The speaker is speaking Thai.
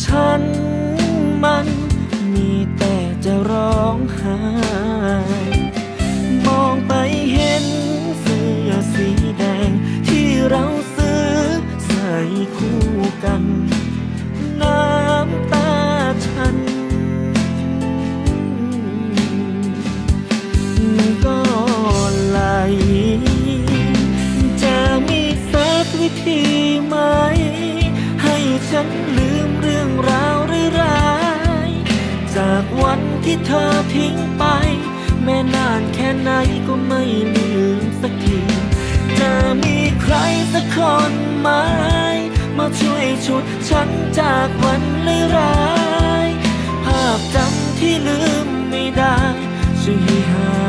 ฉันมันมีแต่จะร้องไห้มองไปเห็นเสื้อสีแดง ที่เราซื้อใส่คู่กัน น้ำตาฉันก็ไหลจะมีสักวิธีไหม ให้ฉันลื รื่องราวร้ายๆจากวันที่เธอทิ้งไป แม้นานแค่ไหนก็ไม่ลืมสักทีจะมีใครสักคนไหมมาช่วยชุดฉันจากวันร้ายๆภาพจำที่ลืมไม่ได้ช่วยให้หา